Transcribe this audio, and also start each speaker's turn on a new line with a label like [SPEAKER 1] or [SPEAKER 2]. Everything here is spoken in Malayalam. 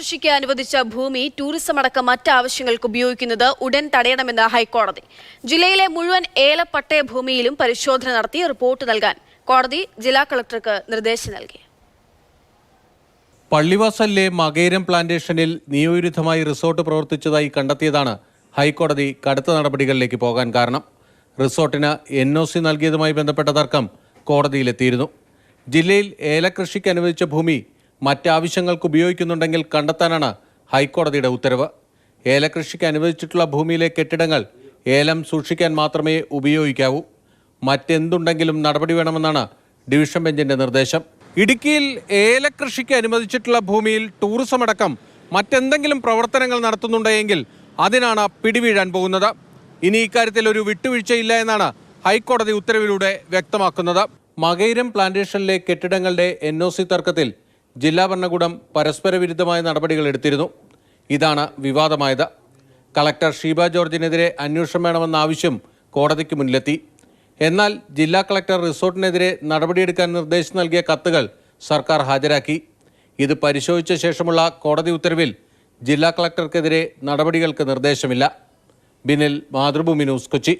[SPEAKER 1] ഏലകൃഷിക്ക് അനുവദിച്ച ഭൂമി ടൂറിസം അടക്കം മറ്റ് ആവശ്യങ്ങൾക്ക് ഉപയോഗിക്കുന്നത് ഉടൻ തടയണമെന്ന് ഹൈക്കോടതി. ജില്ലയിലെ മുഴുവൻ ഏല പട്ടയ ഭൂമിയിലും പരിശോധന നടത്തി റിപ്പോർട്ട് നൽകാൻ കോടതി ജില്ലാ കളക്ടർക്ക് നിർദ്ദേശം നൽകി.
[SPEAKER 2] പള്ളിവാസലിലെ മകേരം പ്ലാന്റേഷനിൽ നിയമവിരുദ്ധമായി റിസോർട്ട് പ്രവർത്തിച്ചതായി കണ്ടെത്തിയതാണ് ഹൈക്കോടതി കടുത്ത നടപടികളിലേക്ക് പോകാൻ കാരണം. റിസോർട്ടിന് എൻ ഒ സി നൽകിയതുമായി ബന്ധപ്പെട്ട തർക്കം കോടതിയിലെത്തിയിരുന്നു. ജില്ലയിൽ ഏലകൃഷിക്ക് അനുവദിച്ച ഭൂമി മറ്റാവശ്യങ്ങൾക്ക് ഉപയോഗിക്കുന്നുണ്ടെങ്കിൽ കണ്ടെത്താനാണ് ഹൈക്കോടതിയുടെ ഉത്തരവ്. ഏലകൃഷിക്ക് അനുവദിച്ചിട്ടുള്ള ഭൂമിയിലെ കെട്ടിടങ്ങൾ ഏലം സൂക്ഷിക്കാൻ മാത്രമേ ഉപയോഗിക്കാവൂ. മറ്റെന്തുണ്ടെങ്കിലും നടപടി വേണമെന്നാണ് ഡിവിഷൻ ബെഞ്ചിന്റെ നിർദ്ദേശം. ഇടുക്കിയിൽ ഏലകൃഷിക്ക് അനുവദിച്ചിട്ടുള്ള ഭൂമിയിൽ ടൂറിസം അടക്കം മറ്റെന്തെങ്കിലും പ്രവർത്തനങ്ങൾ നടത്തുന്നുണ്ടെങ്കിൽ അതിനാണ് പിടിവീഴാൻ പോകുന്നത്. ഇനി ഇക്കാര്യത്തിൽ ഒരു വിട്ടുവീഴ്ചയില്ല എന്നാണ് ഹൈക്കോടതി ഉത്തരവിലൂടെ വ്യക്തമാക്കുന്നത്. മകൈരം പ്ലാന്റേഷനിലെ കെട്ടിടങ്ങളുടെ എൻ തർക്കത്തിൽ ജില്ലാ ഭരണകൂടം പരസ്പര വിരുദ്ധമായ നടപടികൾ എടുത്തിരുന്നു. ഇതാണ് വിവാദമായത്. കളക്ടർ ഷീബ ജോർജിനെതിരെ അന്വേഷണം വേണമെന്ന ആവശ്യം കോടതിക്ക് മുന്നിലെത്തി. എന്നാൽ ജില്ലാ കളക്ടർ റിസോർട്ടിനെതിരെ നടപടിയെടുക്കാൻ നിർദ്ദേശം നൽകിയ കത്തുകൾ സർക്കാർ ഹാജരാക്കി. ഇത് പരിശോധിച്ച ശേഷമുള്ള കോടതി ഉത്തരവിൽ ജില്ലാ കളക്ടർക്കെതിരെ നടപടികൾക്ക് നിർദ്ദേശമില്ല. ബിനിൽ മാതൃഭൂമി ന്യൂസ് കൊച്ചി.